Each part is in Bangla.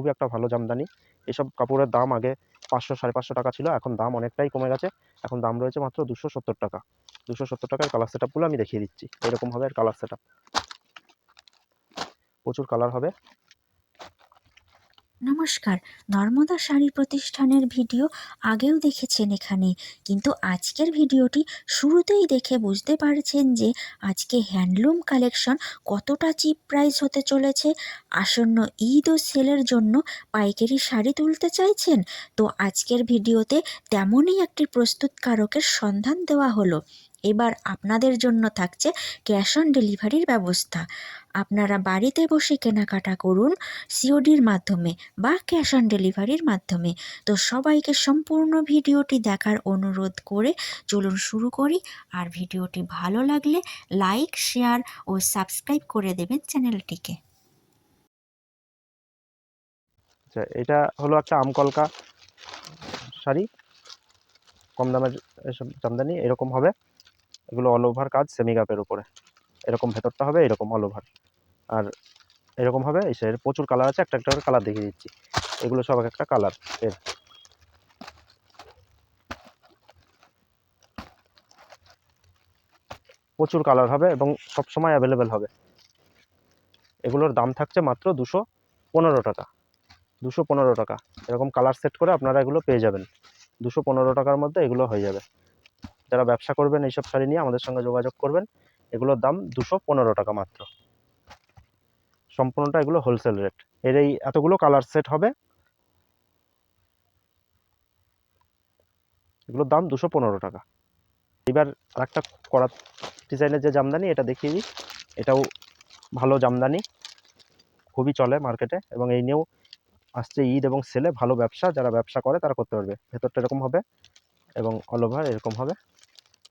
খুবই একটা ভালো জামদানি। এসব কাপড়ের দাম আগে পাঁচশো, সাড়ে পাঁচশো টাকা ছিল, এখন দাম অনেকটাই কমে গেছে। এখন দাম রয়েছে মাত্র দুশো সত্তর টাকা। দুশো সত্তর টাকার কালার সেট আপগুলো আমি দেখিয়ে দিচ্ছি। এরকমভাবে কালার সেট আপ প্রচুর কালার হবে। নমস্কার, নর্মদা শাড়ি প্রতিষ্ঠানের ভিডিও আগেও দেখেছেন এখানে, কিন্তু আজকের ভিডিওটি শুরুতেই দেখে বুঝতে পারছেন যে আজকে হ্যান্ডলুম কালেকশন কতটা চিপ প্রাইস হতে চলেছে। আসন্ন ঈদ ও সেলের জন্য পাইকারি শাড়ি তুলতে চাইছেন, তো আজকের ভিডিওতে তেমনই একটি প্রস্তুতকারকের সন্ধান দেওয়া হলো। এবার আপনাদের জন্য থাকছে ক্যাশ অন ডেলিভারির ব্যবস্থা। আপনারা বাড়িতে বসে কেনাকাটা করুন সিওডির মাধ্যমে বা ক্যাশ অন ডেলিভারির মাধ্যমে। তো সবাইকে সম্পূর্ণ ভিডিওটি দেখার অনুরোধ করে চলুন শুরু করি। আর ভিডিওটি ভালো লাগলে লাইক, শেয়ার ও সাবস্ক্রাইব করে দেবেন চ্যানেলটিকে। আচ্ছা এটা হলো একটা আমকলকা শাড়ি। কম দামের এসব জামদানি এরকম হবে। এগুলো অল ওভার কাজ সেমি গাপের উপরে। এরকম ভেতরটা হবে, এরকম অল ওভার আর এরকম হবে এর প্রচুর কালার আছে, একটা একটা করে কালার দেখিয়ে দিচ্ছি। এগুলো সব এক একটা কালারের। প্রচুর কালার হবে এবং সব সময় অ্যাভেলেবেল হবে। এগুলোর দাম থাকছে মাত্র দুশো পনেরো টাকা। দুশো পনেরো টাকা। এরকম কালার সেট করে আপনারা এগুলো পেয়ে যাবেন। দুশো পনেরো টাকার মধ্যে এগুলো হয়ে যাবে। যারা ব্যবসা করবেন এইসব শাড়ি নিয়ে আমাদের সঙ্গে যোগাযোগ করবেন। এগুলোর দাম দুশো পনেরো টাকা মাত্র। সম্পূর্ণটা এগুলো হোলসেল রেট এর এই এতগুলো কালার সেট হবে। এগুলোর দাম দুশো পনেরো টাকা। এবার আরেকটা করা ডিজাইনের যে জামদানি, এটা দেখিয়ে দিই। এটাও ভালো জামদানি। খুবই চলে মার্কেটে এবং এই নিয়েও আসছে ঈদ এবং সেলে ভালো ব্যবসা, যারা ব্যবসা করে তারা করতে পারবে। ভেতরটা এরকম হবে এবং অল ওভার এরকম হবে।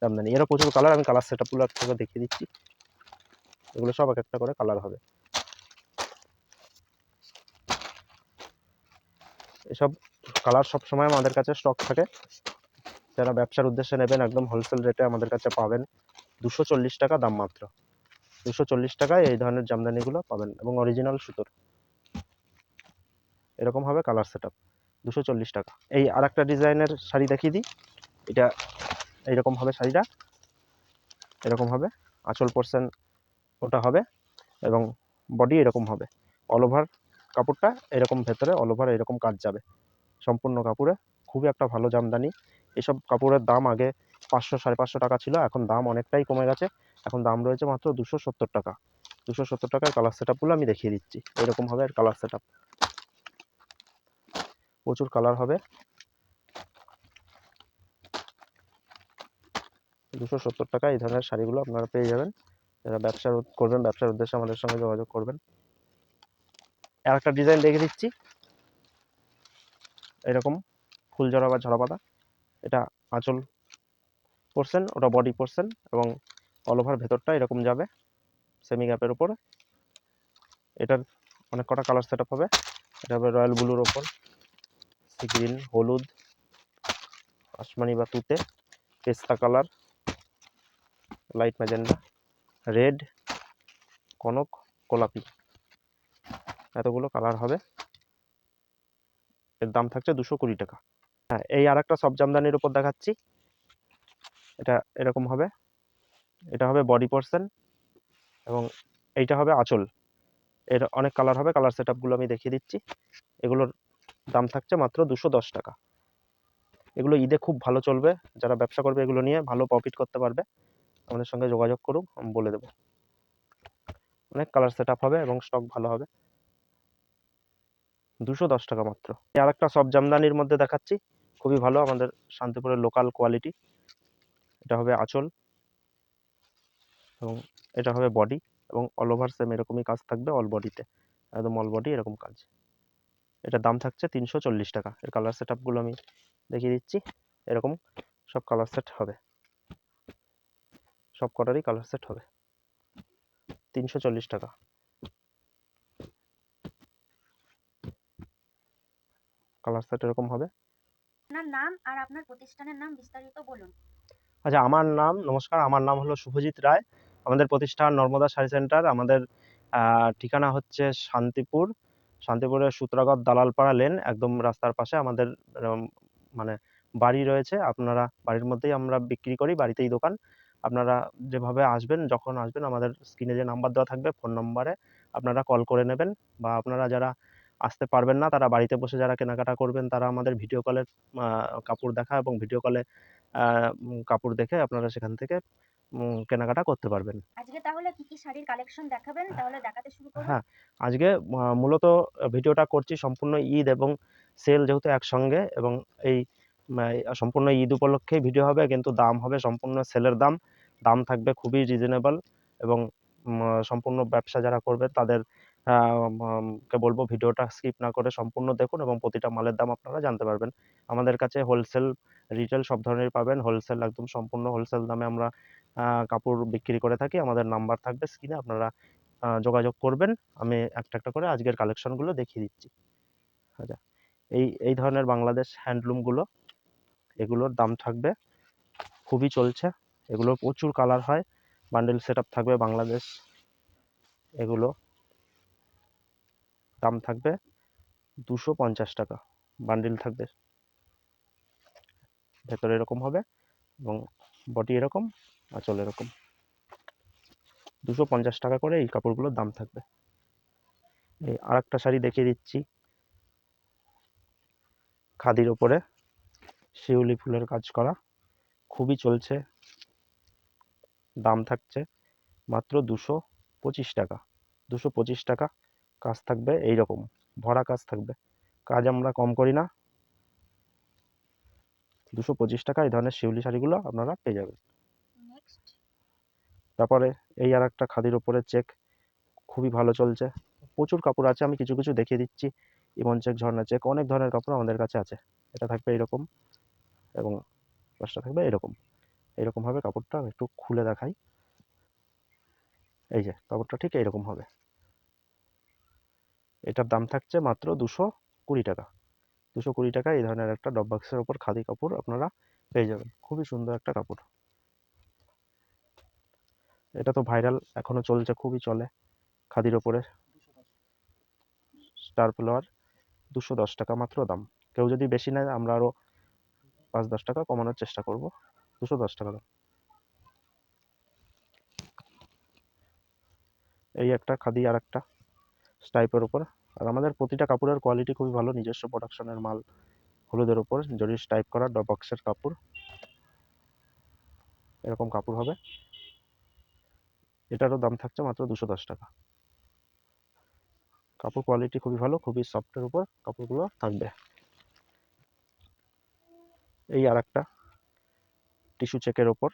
জামদানি এরও প্রচুর কালার আমি কালার সেট আপগুলো একটু দেখিয়ে দিচ্ছি। এগুলো সব এক একটা করে কালার হবে। এসব কালার সব সময় আমাদের কাছে স্টক থাকে। যারা ব্যবসার উদ্দেশ্যে নেবেন, একদম হোলসেল রেটে আমাদের কাছে পাবেন দুশো চল্লিশ টাকা দাম মাত্র। দুশো চল্লিশ টাকায় এই ধরনের জামদানিগুলো পাবেন এবং অরিজিনাল সুতোর। এরকম হবে কালার সেট আপ দুশো চল্লিশ টাকা। এই আর একটা ডিজাইনের শাড়ি দেখিয়ে দিই। এটা এইরকম হবে শাড়িটা। এরকম হবে। আঁচল পোর্শন ওটা হবে এবং বডি এরকম হবে। অল ওভার কাপড়টা এরকম ভেতরে অল ওভার এরকম কাজ যাবে। সম্পূর্ণ কাপড়ে খুবই একটা ভালো জামদানি। এসব কাপড়ের দাম আগে পাঁচশো, সাড়ে পাঁচশো টাকা ছিল, এখন দাম অনেকটাই কমে গেছে। এখন দাম রয়েছে মাত্র দুশো সত্তর টাকা। দুশো সত্তর টাকার কালার সেট আপগুলো আমি দেখিয়ে দিচ্ছি। এরকম হবে আর কালার সেট আপ প্রচুর কালার হবে। দুশো সত্তর টাকা এই ধরনের শাড়িগুলো আপনারা পেয়ে যাবেন। যারা ব্যবসার উদ- করবেন, ব্যবসার উদ্দেশ্যে আমাদের সঙ্গে যোগাযোগ করবেন। আর একটা ডিজাইন দেখে দিচ্ছি। এরকম ফুল জড়া বা ঝরা পাতা এটা আঁচল পোর্শন ওটা বডি পোর্শন এবং অল ওভার ভেতরটা এরকম যাবে সেমি গ্যাপের উপরে। এটার অনেক কটা কালার সেট হবে। এটা হবে রয়্যাল ব্লুর ওপর। গ্রিন হলুদ, আসমানি বা তুতে, পেস্তা কালার লাইট ম্যাজেন্ডা, রেড, কনক, গোলাপি। এতগুলো কালার হবে। এর দাম থাকছে দুশো কুড়ি টাকা। হ্যাঁ এই আর একটা সব জামদানির উপর দেখাচ্ছি। এটা এরকম হবে। এটা হবে বডি পোর্শন এবং এইটা হবে আঁচল। এর অনেক কালার হবে। কালার সেট আমি দেখিয়ে দিচ্ছি। এগুলোর দাম থাকছে মাত্র দুশো দশ টাকা। এগুলো ঈদে খুব ভালো চলবে। যারা ব্যবসা করবে এগুলো নিয়ে ভালো প্রফিট করতে পারবে। আমাদের সঙ্গে যোগাযোগ করুক, আমি বলে দেবো। অনেক কালার সেট হবে এবং স্টক ভালো হবে। দুশো দশ টাকা মাত্র। আর একটা সব জামদানির মধ্যে দেখাচ্ছি। খুবই ভালো, আমাদের শান্তিপুরের লোকাল কোয়ালিটি এটা হবে আঁচল। এবং এটা হবে বডি এবং অল ওভার সেম এরকমই কাজ থাকবে অল বডিতে একদম অল বডি এরকম কাজ। এটার দাম থাকছে তিনশো চল্লিশ টাকা। এর কালার সেট আমি দেখিয়ে দিচ্ছি। এরকম সব কালার সেট হবে। সব কটারই কালার সেট হবে। তিনশো চল্লিশ টাকা। কালার সেট এরকম হবে। আপনার নাম আর আপনার প্রতিষ্ঠানের নাম বিস্তারিত বলুন। আচ্ছা আমার নাম নমস্কার আমার নাম হলো শুভজিৎ রায়। আমাদের প্রতিষ্ঠান নর্মদা শাড়ি সেন্টার। আমাদের আহ, ঠিকানা হচ্ছে শান্তিপুর। শান্তিপুরের সূত্রাগড় দালালপাড়া লেন একদম রাস্তার পাশে আমাদের মানে বাড়ি রয়েছে। আপনারা বাড়ির মধ্যেই আমরা বিক্রি করি বাড়িতেই দোকান। আপনারা যেভাবে আসবেন যখন আসবেন আমাদের স্ক্রিনে যে নাম্বার দেওয়া থাকবে ফোন নাম্বারে আপনারা কল করে নেবেন বা আপনারা যারা আসতে পারবেন না তারা বাড়িতে বসে যারা কেনাকাটা করবেন তারা আমাদের ভিডিও কলে কাপড় দেখা এবং ভিডিও কলে কাপড় দেখে আপনারা সেখান থেকে কেনাকাটা করতে পারবেন। আজকে তাহলে কি কি শাড়ির কালেকশন দেখাবেন? তাহলে দেখাতে শুরু করুন। হ্যাঁ আজকে মূলত ভিডিওটা করছি সম্পূর্ণ ঈদ এবং সেল যেহেতু একসঙ্গে এবং এই সম্পূর্ণ ঈদ উপলক্ষেই ভিডিও হবে, কিন্তু দাম হবে সম্পূর্ণ সেলের দাম। দাম থাকবে খুবই রিজনেবল এবং সম্পূর্ণ ব্যবসা যারা করবে তাদের কে বলব ভিডিওটা স্কিপ না করে সম্পূর্ণ দেখুন এবং প্রতিটা মালের দাম আপনারা জানতে পারবেন। আমাদের কাছে হোলসেল রিটেল সব ধরনের পাবেন। হোলসেল একদম সম্পূর্ণ হোলসেল দামে আমরা কাপড় বিক্রি করে থাকি। আমাদের নাম্বার থাকবে স্ক্রিনে আপনারা যোগাযোগ করবেন। আমি একটা একটা করে আজকের কালেকশনগুলো দেখিয়ে দিচ্ছি। আচ্ছা এই এই ধরনের বাংলাদেশ হ্যান্ডলুমগুলো এগুলোর দাম থাকবে। খুবই চলছে। এগুলোর প্রচুর কালার হয়। বান্ডেল সেট থাকবে বাংলাদেশ। এগুলো দাম থাকবে দুশো পঞ্চাশ টাকা। বান্ডিল থাকবে। ভেতরে এরকম হবে এবং বডি এরকম, আঁচল এরকম। দুশো পঞ্চাশ টাকা করে এই কাপড়গুলোর দাম থাকবে। এই আরেকটা শাড়ি দেখিয়ে দিচ্ছি। খাদির ওপরে। শিউলি ফুলের কাজ করা। খুবই চলছে। দাম থাকছে মাত্র দুশো পঁচিশ টাকা। দুশো পঁচিশ টাকা কাজ থাকবে এই রকম ভরা কাজ থাকবে। কাজ আমরা কম করি না। দুশো পঁচিশ টাকা এই ধরনের শিউলি শাড়িগুলো আপনারা পেয়ে যাবেন। তারপরে এই আর একটা খাদির ওপরে চেক খুবই ভালো চলছে। প্রচুর কাপড় আছে আমি কিছু কিছু দেখিয়ে দিচ্ছি। ইমন চেক ঝর্ণা চেক অনেক ধরনের কাপড় আমাদের কাছে আছে। এটা থাকবে এরকম এবং পাশটা থাকবে এরকম। এরকম হবে, কাপড়টা আমি একটু খুলে দেখাই। এই যে, কাপড়টা ঠিক এইরকম হবে। এটার দাম থাকছে মাত্র দুশো কুড়ি টাকা। দুশো কুড়ি টাকা এই ধরনের একটা ডব বক্সের ওপর খাদি কাপড় আপনারা পেয়ে যাবেন। খুবই সুন্দর একটা কাপড়। এটা তো ভাইরাল, এখনও চলছে, খুবই চলে খাদির ওপরে। স্টার ফ্লাওয়ার দুশো দশ টাকা মাত্র দাম। কেউ যদি বেশি নেয়, আমরা আরও পাঁচ, দশ টাকা কমানোর চেষ্টা করব। দুশো দশ টাকা এই একটা খাদি আর একটা স্টাইপের উপর। আর আমাদের প্রতিটা কাপড়ের কোয়ালিটি খুবই ভালো। নিজস্ব প্রোডাকশনের মাল হলুদের উপর। জরি স্টাইপ করা বক্সের কাপড়, এরকম কাপড় হবে। এটারও দাম থাকছে মাত্র দুশো দশ টাকা। কাপড় কোয়ালিটি খুবই ভালো, খুবই সফটের উপর কাপড়গুলো থাকবে। এই আর একটা টিস্যু চেকের ওপর।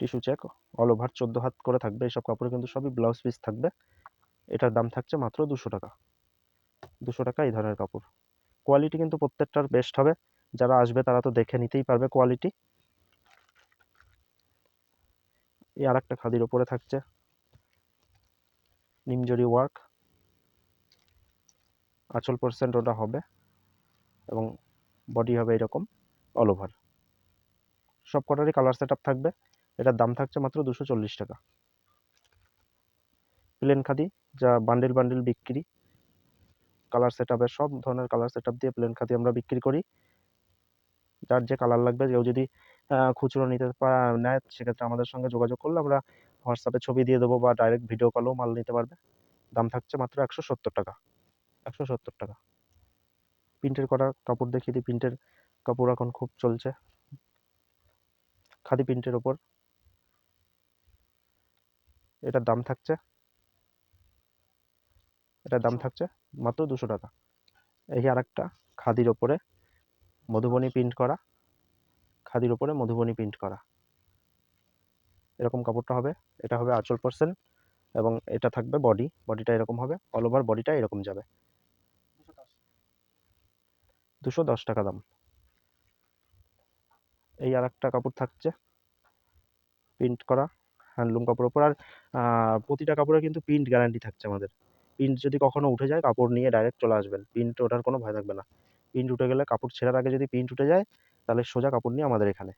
টিস্যু চেক অল ওভার চোদ্দ হাত করে থাকবে এইসব কাপড়ে, কিন্তু সবই ব্লাউজ পিস থাকবে। এটার দাম থাকছে মাত্র দুশো টাকা। দুশো টাকা এই ধরনের কাপড়। কোয়ালিটি কিন্তু প্রত্যেকটার বেস্ট হবে। যারা আসবে তারা তো দেখে নিতেই পারবে কোয়ালিটি এই আর একটা খাদির ওপরে থাকছে। নিমজরি ওয়ার্ক আচল পার্সেন্ট ওটা হবে। এবং বডি হবে এরকম অল ওভার সব কটারই কালার সেট থাকবে, এটার দাম থাকছে মাত্র দুশো চল্লিশ টাকা। প্লেন খাদি, যা বান্ডিল বান্ডিল বিক্রি কালার সেট সব ধরনের কালার সেট দিয়ে প্লেন খাদি আমরা বিক্রি করি। যার যে কালার লাগবে, কেউ যদি খুচরো নিতে নেয়, সেক্ষেত্রে আমাদের সঙ্গে যোগাযোগ করলে আমরা হোয়াটসঅ্যাপে ছবি দিয়ে দেবো বা ডাইরেক্ট ভিডিও কলেও মাল নিতে পারবে। দাম থাকছে মাত্র একশো সত্তর টাকা, একশো সত্তর টাকা। প্রিন্টের করা কাপড় দেখিয়ে দিই প্রিন্টের কাপড় এখন খুব চলছে। খাদি প্রিন্টের ওপর। এটার দাম থাকছে। এটার দাম থাকছে মাত্র দুশো টাকা। এই আর একটা খাদির ওপরে মধুবনী প্রিন্ট করা। খাদির ওপরে মধুবনী প্রিন্ট করা। এরকম কাপড়টা হবে। এটা হবে আঁচল পার্সেন্ট এবং এটা থাকবে বডি বডিটা এরকম হবে। অল ওভার বডিটা এরকম যাবে। দুশো দশ টাকা দাম। এই আর একটা কাপড় থাকছে প্রিন্ট করা হ্যান্ডলুম কাপড় ওপর। আর প্রতিটা কাপড়ে কিন্তু প্রিন্ট গ্যারান্টি থাকছে আমাদের। প্রিন্ট যদি কখনো উঠে যায়, কাপড় নিয়ে ডাইরেক্ট চলে আসবেন। প্রিন্ট ওঠার কোনো ভয় থাকবে না। প্রিন্ট উঠে গেলে কাপড় ছেঁড়ার আগে যদি প্রিন্ট উঠে যায়, তাহলে সোজা কাপড় নিয়ে আমাদের এখানে।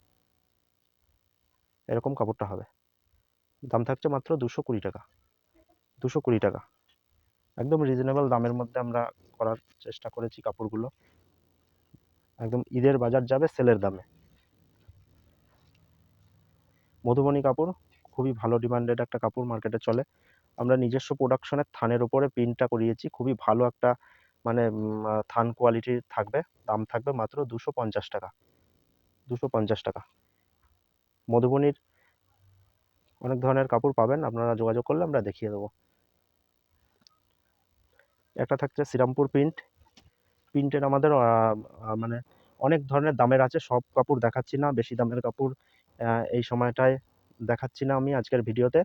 এরকম কাপড়টা হবে। দাম থাকছে মাত্র দুশো কুড়ি টাকা। দুশো কুড়ি টাকা। একদম রিজনেবল দামের মধ্যে আমরা করার চেষ্টা করেছি কাপড়গুলো। একদম ঈদের বাজার যাবে সেলের দামে। মধুবনী কাপড়, খুবই ভালো ডিমান্ডেড একটা কাপড় মার্কেটে চলে। আমরা নিজস্ব প্রোডাকশনের থানের উপরে প্রিন্টটা করিয়েছি, খুবই ভালো একটা মানে থান কোয়ালিটির থাকবে, দাম থাকবে মাত্র দুশো পঞ্চাশ টাকা। দুশো পঞ্চাশ টাকা। মধুবনির অনেক ধরনের কাপড় পাবেন, আপনারা যোগাযোগ করলে আমরা দেখিয়ে দেবো। একটা থাকছে শ্রীরামপুর প্রিন্ট প্রিন্টের আমাদের মানে অনেক ধরনের দামের আছে। সব কাপড় দেখাচ্ছি না, বেশি দামের কাপড় এই সময়টায় দেখাচ্ছি না আমি আজকের ভিডিওতে।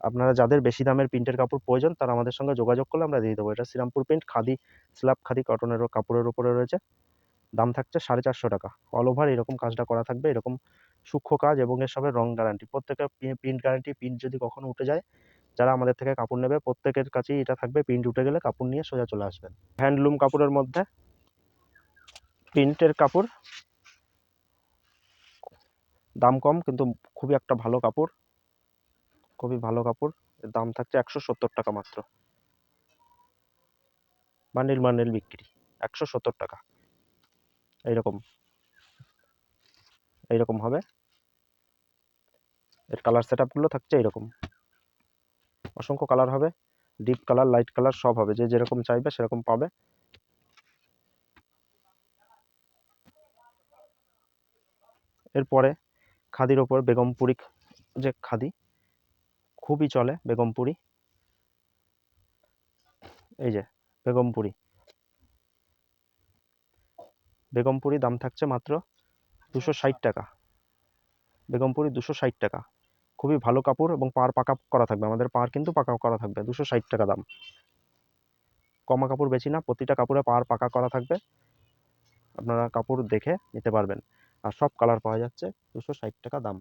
আপনারা যাদের বেশি দামের প্রিন্টের কাপড় প্রয়োজন, তারা আমাদের সঙ্গে যোগাযোগ করলে আমরা দিয়ে দেবো। এটা শ্রীরামপুর প্রিন্ট খাদি স্ল্যাব খাদি কটনেরও কাপড়ের উপরে রয়েছে। দাম থাকছে সাড়ে চারশো টাকা। অল ওভার এরকম কাজটা করা থাকবে। এরকম সূক্ষ্ম কাজ এবং এর সবের রং গ্যারান্টি প্রত্যেকের প্রিন্ট গ্যারান্টি প্রিন্ট যদি কখনো উঠে যায় যারা আমাদের থেকে কাপড় নেবে, প্রত্যেকের কাছেই এটা থাকবে। প্রিন্ট উঠে গেলে কাপড় নিয়ে সোজা চলে আসবেন। হ্যান্ডলুম কাপড়ের মধ্যে প্রিন্টের কাপড়। দাম কম, কিন্তু খুবই একটা ভালো কাপড়। খুবই ভালো কাপড়। এর দাম থাকছে একশো সত্তর টাকা মাত্র। বান্ডিল বান্ডিল বিক্রি। একশো সত্তর টাকা। এইরকম। এইরকম হবে। এর কালার সেট আপগুলো থাকছে এইরকম। অসংখ্য কালার হবে। ডিপ কালার লাইট কালার সব হবে। যে যেরকম চাইবে সেরকম পাবে। এরপরে খাদির ওপর বেগমপুরি যে খাদি, খুবই চলে বেগমপুরি এই যে বেগমপুরি বেগমপুরি দাম থাকছে মাত্র দুশো ষাট টাকা। বেগমপুরি দুশো ষাট টাকা। খুবই ভালো কাপড় এবং পার পাকা করা থাকবে। আমাদের পার কিন্তু পাকা করা থাকবে দুশো ষাট টাকা দাম। কমা কাপড় বেশি না প্রতিটা কাপড়ে পার পাকা করা থাকবে। আপনারা কাপড় দেখে নিতে পারবেন। আর সব কালার পাওয়া যাচ্ছে দুশো ষাট টাকা দাম।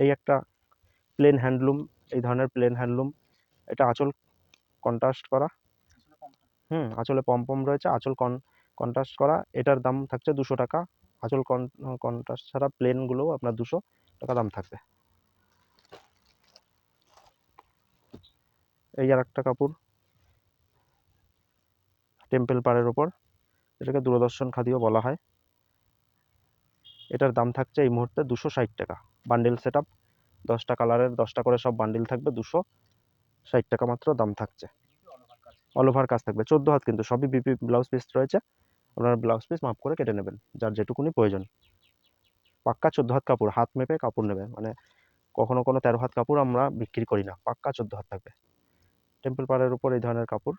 এই একটা প্লেন হ্যান্ডলুম এই ধরনের প্লেন হ্যান্ডলুম এটা আঁচল কন্ট্রাস্ট করা। হুম আঁচলে পম পম রয়েছে আঁচল কন কন্ট্রাস্ট করা। এটার দাম থাকছে দুশো টাকা। আঁচল কন কন্ট্রাস্ট ছাড়া প্লেনগুলোও আপনার দুশো টাকা দাম থাকবে। এই আর একটা কাপড়। টেম্পল পাড়ের ওপর। এটাকে দূরদর্শন খাদিও বলা হয়। এটার দাম থাকছে এই মুহূর্তে দুশো ষাট টাকা। বান্ডেল সেট আপ দশটা কালারের, দশটা করে সব বান্ডিল থাকবে, দুশো ষাট টাকা মাত্র দাম থাকছে। অল ওভার কাজ থাকবে। চোদ্দ হাত কিন্তু সবই বিপি ব্লাউজ পিস রয়েছে। আপনার ব্লাউজ পিস মাপ করে কেটে নেবেন, যার যেটুকুনি প্রয়োজন। পাক্কা চোদ্দ হাত কাপড়, হাত মেপে কাপড় নেবে মানে কখনো কোনো তেরো হাত কাপড় আমরা বিক্রি করি না, পাক্কা চোদ্দ হাত থাকবে। টেম্পল পাড়ের উপর এই ধরনের কাপড়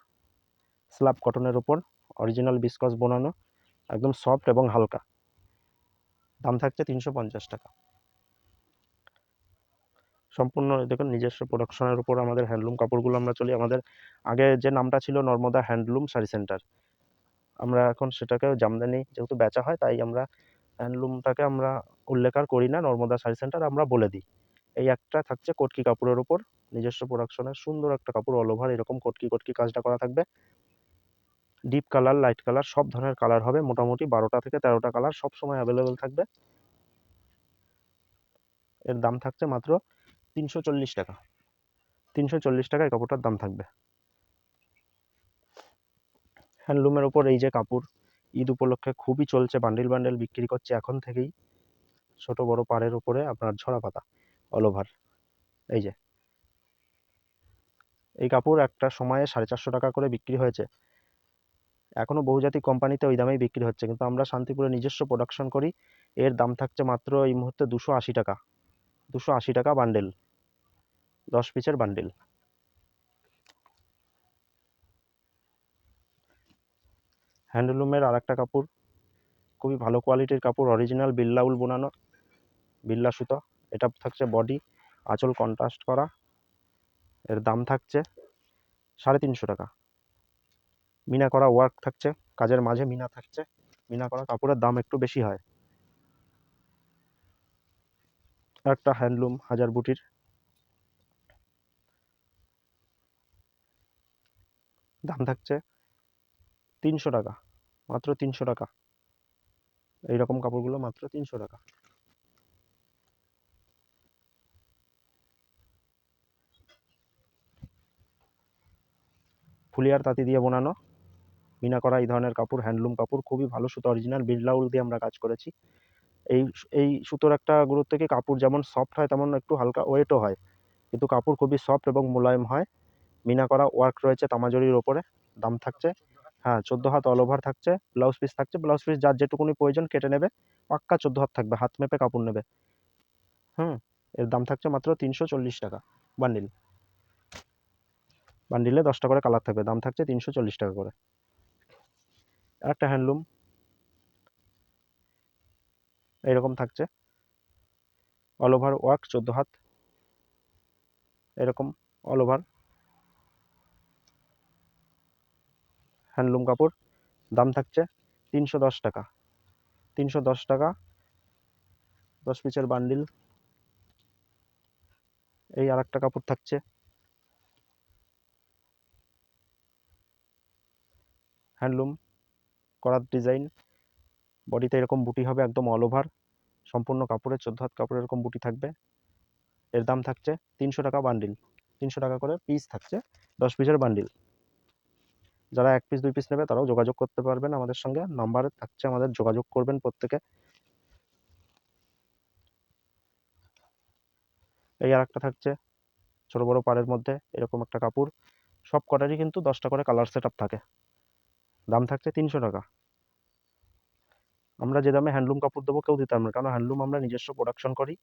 স্ল্যাব কটনের উপর অরিজিনাল বিস্কস বোনানো, একদম সফট এবং হালকা। দাম থাকছে তিনশো পঞ্চাশ টাকা। সম্পূর্ণ, দেখুন, নিজস্ব প্রোডাকশনের উপর আমাদের হ্যান্ডলুম কাপড়গুলো আমরা চলি। আমাদের আগে যে নামটা ছিল নর্মদা হ্যান্ডলুম শাড়ি সেন্টার আমরা এখন সেটাকে জামদানি যেহেতু বেচা হয়, তাই আমরা হ্যান্ডলুমটাকে আমরা উল্লেখ আর করি না, নর্মদা শাড়ি সেন্টার আমরা বলে দিই। এই একটা থাকছে কটকি কাপড়ের উপর, নিজস্ব প্রোডাকশনের সুন্দর একটা কাপড় অল ওভার এরকম কটকি কটকি কাজটা করা থাকবে। ডিপ কালার লাইট কালার সব ধরনের কালার হবে, মোটামুটি বারোটা থেকে তেরোটা কালার সব সময় অ্যাভেলেবেল থাকবে। এর দাম থাকছে মাত্র তিনশো চল্লিশ টাকা। তিনশো চল্লিশ টাকা এই কাপড়টার দাম থাকবে। হ্যান্ডলুমের ওপর এই যে কাপড়, ঈদ উপলক্ষে খুবই চলছে বান্ডিল বান্ডিল বিক্রি করছে এখন থেকেই। ছোট বড় পাড়ের উপরে আপনার ঝরা পাতা অল ওভার এই যে। এই কাপড় একটা সময়ে সাড়ে চারশো টাকা করে বিক্রি হয়েছে। এখনও বহুজাতিক কোম্পানিতে ওই দামেই বিক্রি হচ্ছে, কিন্তু আমরা শান্তিপুরে নিজস্ব প্রোডাকশন করি, এর দাম থাকছে মাত্র এই মুহূর্তে দুশো আশি টাকা। দুশো আশি টাকা বান্ডেল দশ পিসের বান্ডেল হ্যান্ডলুমের আর একটা কাপড়। খুবই ভালো কোয়ালিটির কাপড় অরিজিনাল বিল্লাউল বোনানো বিল্লা সুতো। এটা থাকছে বডি আঁচল কন্ট্রাস্ট করা। এর দাম থাকছে সাড়ে তিনশো টাকা। মিনা করা ওয়ার্ক থাকছে, কাজের মাঝে মিনা থাকছে। মিনা করা কাপড়ের দাম একটু বেশি হয়। একটা হ্যান্ডলুম হাজার বুটির। দাম থাকছে তিনশো টাকা, মাত্র তিনশো টাকা। এইরকম কাপড়গুলো মাত্র তিনশো টাকা। ফুলিয়ার তাঁতি দিয়ে বোনানো মিনা করা এই ধরনের কাপড়, হ্যান্ডলুম কাপড়, খুবই ভালো সুতো অরিজিনাল বিড়লা উল দিয়ে আমরা কাজ করেছি। এই এই সুতোর একটা গুরুত্ব কি, কাপড় যেমন সফট হয়, তেমন একটু হালকা ওয়েটও হয়। কিন্তু কাপড় খুবই সফট এবং মোলায়েম হয়। মিনা করা ওয়ার্ক রয়েছে তামাজরির ওপরে, দাম থাকছে হ্যাঁ চোদ্দ হাত অল ওভার থাকছে ব্লাউজ পিস থাকছে ব্লাউজ পিস যার যেটুকুনি প্রয়োজন কেটে নেবে, পাক্কা চোদ্দ হাত থাকবে, হাত মেপে কাপড় নেবে। হুম, এর দাম থাকছে মাত্র তিনশো চল্লিশ টাকা বান্ডিল বান্ডিলে দশটা করে কালার থাকবে, দাম থাকছে তিনশো চল্লিশ টাকা করে। একটা হ্যান্ডলুম এরকম থাকছে। অল ওভার ওয়ার্ক চোদ্দ হাত। এরকম অল ওভার হ্যান্ডলুম কাপড়, দাম থাকছে তিনশো দশ টাকা। তিনশো দশ টাকা, দশ পিসের বান্ডিল। এই আর একটা কাপড় থাকছে। হ্যান্ডলুম, করার ডিজাইন। বডিতে এরকম বুটি হবে একদম অল ওভার সম্পূর্ণ কাপড়ের চোদ্দ হাত কাপড়ের এরকম বুটি থাকবে। এর দাম থাকছে তিনশো টাকা বান্ডিল। তিনশো টাকা করে পিস থাকছে দশ পিসের বান্ডিল। যারা এক পিস দুই পিস নেবে, তারাও যোগাযোগ করতে পারবেন আমাদের সঙ্গে। নাম্বার থাকছে আমাদের, যোগাযোগ করবেন প্রত্যেকে। এই আর একটা থাকছে, ছোট, বড় পাড়ের মধ্যে, এরকম একটা কাপড়। সব কটারই কিন্তু দশটা করে কালার সেট থাকে। দাম থাকছে তিনশো টাকা। আমরা যে দামে হ্যান্ডলুম কাপড় দেবো, কেউ দিতাম না। কারণ হ্যান্ডলুম আমরা নিজস্ব প্রোডাকশন করি।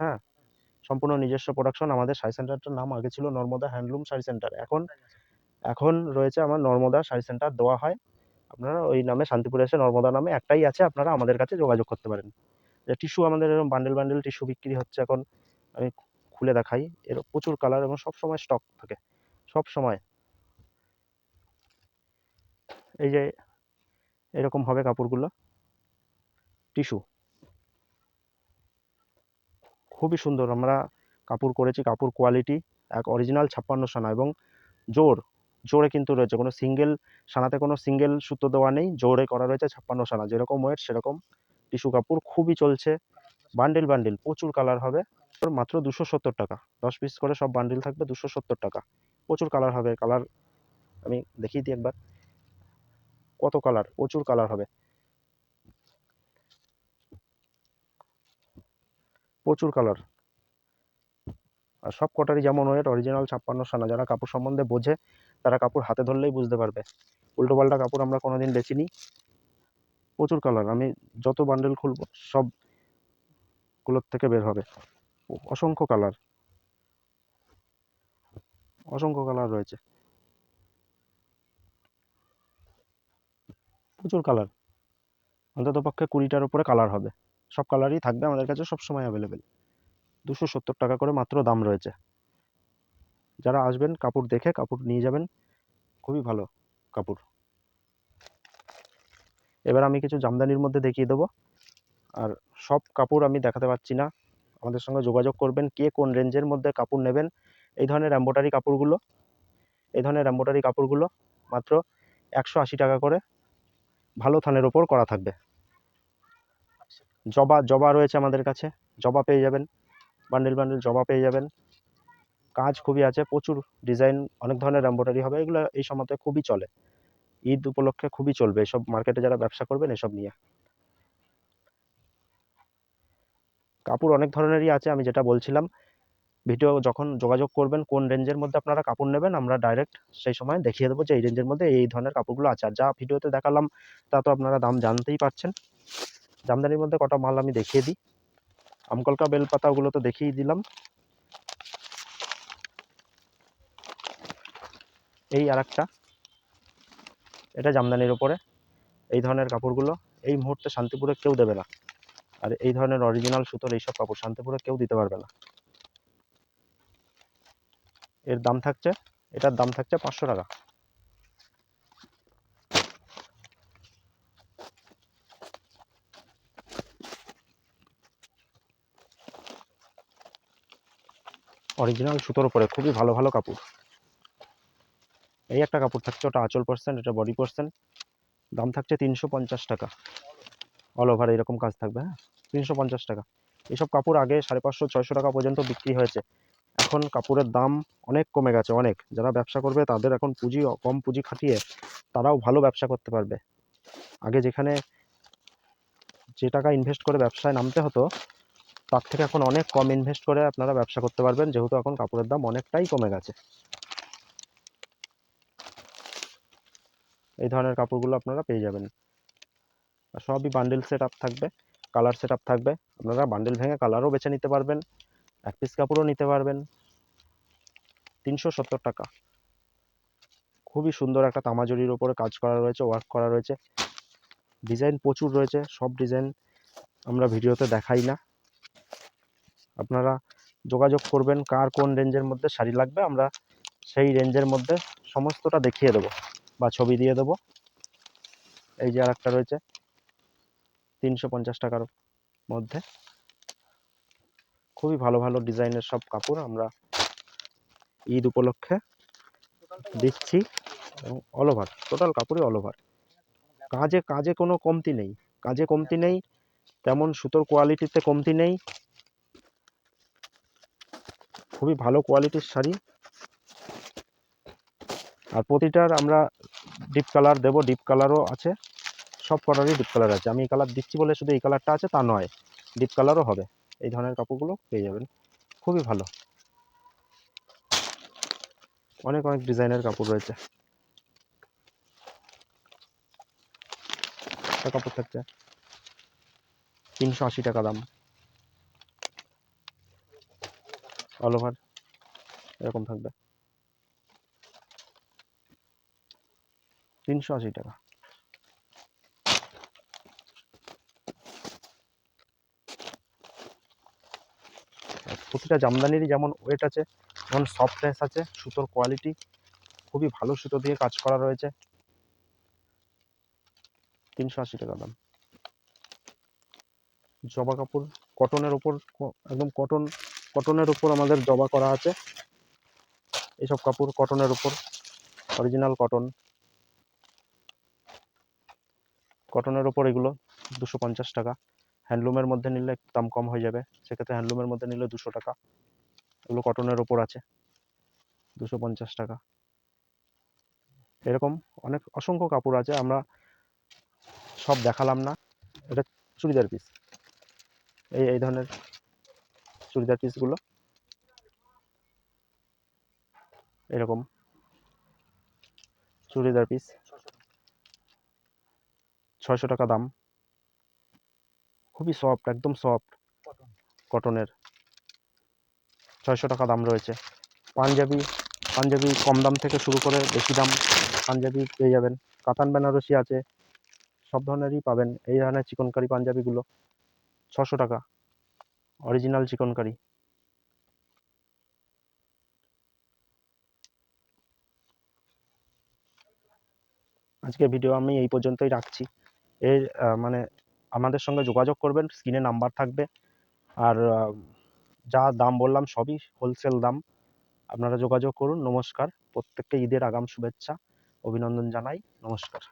হ্যাঁ? সম্পূর্ণ নিজস্ব প্রোডাকশন আমাদের শাড়ি সেন্টারটার নাম আগে ছিল নর্মদা হ্যান্ডলুম শাড়ি সেন্টার এখন এখন রয়েছে আমার নর্মদা শাড়ি সেন্টার দেওয়া হয়। আপনারা ওই নামে শান্তিপুরে এসে নর্মদা নামে একটাই আছে, আপনারা আমাদের কাছে যোগাযোগ করতে পারেন। টিস্যু আমাদের এরকম বান্ডেল বান্ডেল টিস্যু বিক্রি হচ্ছে এখন, আমি খুলে দেখাই। এর প্রচুর কালার এবং সব সময় স্টক থাকে, সব সময়। এই যে এরকম হবে কাপড়গুলো। টিস্যু। খুবই সুন্দর, আমরা কাপড় করেছি, কাপড় কোয়ালিটি এক অরিজিনাল ছাপ্পান্ন সানা এবং জোর। জোরে কিন্তু রয়েছে। কোনো সিঙ্গেল সানাতে কোনো সিঙ্গেল সুতো দেওয়া নেই। জোরে করা রয়েছে ছাপ্পান্ন সানা। যেরকম ওয়েট সেরকম টিস্যু কাপড়। খুবই চলছে। বান্ডেল বান্ডেল প্রচুর কালার হবে। তোর মাত্র দুশো সত্তর টাকা। দশ পিস করে সব বান্ডেল থাকবে দুশো সত্তর টাকা। প্রচুর কালার হবে। কালার আমি দেখিয়ে দিই একবার। কত কালার প্রচুর কালার হবে। প্রচুর কালার আর সব কটারই যেমন ওয়েট অরিজিনাল ছাপ্পান্ন সানা, যারা কাপড় সম্বন্ধে বোঝে, তারা কাপড় হাতে ধরলেই বুঝতে পারবে। উল্টোপাল্টা কাপড় আমরা কোনো কোনোদিন বেচিনি। প্রচুর কালার আমি যত বান্ডেল খুলবো, সবগুলোর থেকে বের হবে। অসংখ্য কালার অসংখ্য কালার রয়েছে। প্রচুর কালার অন্তত পক্ষে কুড়িটার উপরে কালার হবে। সব কালারই থাকবে আমাদের কাছে সবসময় অ্যাভেলেবেল দুশো সত্তর টাকা করে মাত্র দাম রয়েছে। যারা আসবেন, কাপড় দেখে কাপড় নিয়ে যাবেন, খুবই ভালো কাপড়। এবার আমি কিছু জামদানির মধ্যে দেখিয়ে দেবো। আর সব কাপড় আমি দেখাতে পারছি না। আমাদের সঙ্গে যোগাযোগ করবেন, কে কোন রেঞ্জের মধ্যে কাপড় নেবেন। এই ধরনের এম্বোটারি কাপড়গুলো, এই ধরনের এম্বোটারি কাপড়গুলো মাত্র একশো আশি টাকা করে ভালো থানের ওপর করা থাকবে। জবা জবা রয়েছে আমাদের কাছে, জবা পেয়ে যাবেন। বান্ডেল বান্ডেল জবা পেয়ে যাবেন। কাজ খুবই আছে, প্রচুর ডিজাইন অনেক ধরনের এম্বোটারি হবে, এগুলো এই সময়তে খুবই চলে। ঈদ উপলক্ষে খুবই চলবে, এসব মার্কেটে যারা ব্যবসা করবেন এসব নিয়ে। কাপড় অনেক ধরনেরই আছে, আমি যেটা বলছিলাম। ভিডিও যখন যোগাযোগ করবেন, কোন রেঞ্জের মধ্যে আপনারা কাপড় নেবেন, আমরা ডাইরেক্ট সেই সময় দেখিয়ে দেবো যে এই রেঞ্জের মধ্যে এই ধরনের কাপড়গুলো আছে। আর যা ভিডিওতে দেখালাম, তা তো আপনারা দাম জানতেই পারছেন। জামদানির মধ্যে কটা মাল আমি দেখিয়ে দিই। আমকলকা বেলপাতা ওগুলো তো দেখিয়ে দিলাম। এই আর একটা এটা জামদানির ওপরে এই ধরনের কাপড়গুলো এই মুহূর্তে শান্তিপুরে কেউ দেবে না। আর এই ধরনের অরিজিনাল সুতোর এইসব কাপড় শান্তিপুরে কেউ দিতে পারবে না। এর দাম থাকছে, এটার দাম থাকছে পাঁচশো টাকা। অরিজিনাল সুতোর উপরে খুবই ভালো ভালো কাপড়। এই একটা কাপড় থাকছে, ওটা আঁচল পার্সেন্ট এটা বডি পার্সেন্ট দাম থাকছে তিনশো পঞ্চাশ টাকা। অল ওভার এরকম কাজ থাকবে হ্যাঁ? তিনশো পঞ্চাশ টাকা। এইসব কাপড় আগে সাড়ে পাঁচশো, ছয়শো টাকা পর্যন্ত বিক্রি হয়েছে। এখন কাপড়ের দাম অনেক কমে গেছে, অনেক। যারা ব্যবসা করবে, তাদের এখন পুঁজি কম পুঁজি খাটিয়ে তারাও ভালো ব্যবসা করতে পারবে। আগে যেখানে যে টাকা ইনভেস্ট করে ব্যবসায় নামতে হতো তার থেকে এখন অনেক কম ইনভেস্ট করে আপনারা ব্যবসা করতে পারবেন। যেহেতু এখন কাপড়ের দাম অনেকটাই কমে গেছে। এই ধরনের কাপড়গুলো আপনারা পেয়ে যাবেন। সবই বান্ডেল সেট আপ থাকবে কালার সেট আপ থাকবে। আপনারা বান্ডেল ভেঙে কালারও বেছে নিতে পারবেন, এক পিস কাপড়ও নিতে পারবেন। তিনশো সত্তর টাকা। খুবই সুন্দর একটা তামাজরির ওপরে কাজ করা রয়েছে ওয়ার্ক করা রয়েছে। ডিজাইন প্রচুর রয়েছে, সব ডিজাইন আমরা ভিডিওতে দেখাই না। আপনারা যোগাযোগ করবেন কার কোন রেঞ্জের মধ্যে শাড়ি লাগবে, আমরা সেই রেঞ্জের মধ্যে সমস্তটা দেখিয়ে দেবো বা ছবি দিয়ে দেবো। এই যে আরেকটা রয়েছে, তিনশো পঞ্চাশ টাকার মধ্যে। খুবই ভালো ভালো ডিজাইনের সব কাপড় আমরা ঈদ উপলক্ষে দিচ্ছি এবং অল ওভার টোটাল কাপড়ই অল ওভার কাজে কাজে কোনো কমতি নেই। কাজে কমতি নেই, তেমন সুতোর কোয়ালিটিতে কমতি নেই। খুবই ভালো কোয়ালিটির শাড়ি। আর প্রতিটার আমরা ডিপ কালার দেবো ডিপ কালারও আছে। সব কটারই ডিপ কালার আছে। আমি এই কালার দিচ্ছি বলে শুধু এই কালারটা আছে, তা নয়। ডিপ কালারও হবে। এই ধরনের কাপড়গুলো পেয়ে যাবেন। খুবই ভালো। অনেক অনেক ডিজাইনের কাপড় রয়েছে। কাপড় থাকছে। তিনশো আশি টাকা দাম। অল ওভার এরকম থাকবে। তিনশো আশি টাকা। প্রতিটা জামদানিরই যেমন ওয়েট আছে, যেমন সফটনেস আছে, সুতোর কোয়ালিটি খুবই ভালো সুতো দিয়ে কাজ করা রয়েছে। তিনশো আশি টাকা দাম। জবা কাপড় কটনের উপর ক- একদম কটন কটনের উপর আমাদের জবা করা আছে। এইসব কাপড় কটনের উপর অরিজিনাল কটন কটনের উপর এগুলো দুশো পঞ্চাশ টাকা। হ্যান্ডলুমের মধ্যে নিলে দাম কম হয়ে যাবে। সেক্ষেত্রে হ্যান্ডলুমের মধ্যে নিলে দুশো টাকা। এগুলো কটনের উপর আছে। দুশো পঞ্চাশ টাকা। এরকম অনেক অসংখ্য কাপড় আছে। আমরা সব দেখালাম না। এটা চুড়িদার পিস এই এই ধরনের চুড়িদার পিসগুলো এরকম। চুড়িদার পিস ছয়শো টাকা দাম। খুবই সফট, একদম সফট। কটনের। ছয়শো টাকা দাম রয়েছে। পাঞ্জাবি পাঞ্জাবি কম দাম থেকে শুরু করে বেশি দাম পাঞ্জাবি পেয়ে যাবেন। কাতান, বেনারসি আছে। সব ধরনেরই পাবেন। এই ধরনের চিকনকারি পাঞ্জাবিগুলো। ছশো টাকা। অরিজিনাল চিকনকারি। আজকে ভিডিও আমি এই পর্যন্তই রাখছি। এর মানে আমাদের সঙ্গে যোগাযোগ করবেন, স্ক্রিনে নাম্বার থাকবে। আর যা দাম বললাম সবই হোলসেল দাম। আপনারা যোগাযোগ করুন, নমস্কার। প্রত্যেককে ঈদের আগাম শুভেচ্ছা, অভিনন্দন জানাই, নমস্কার।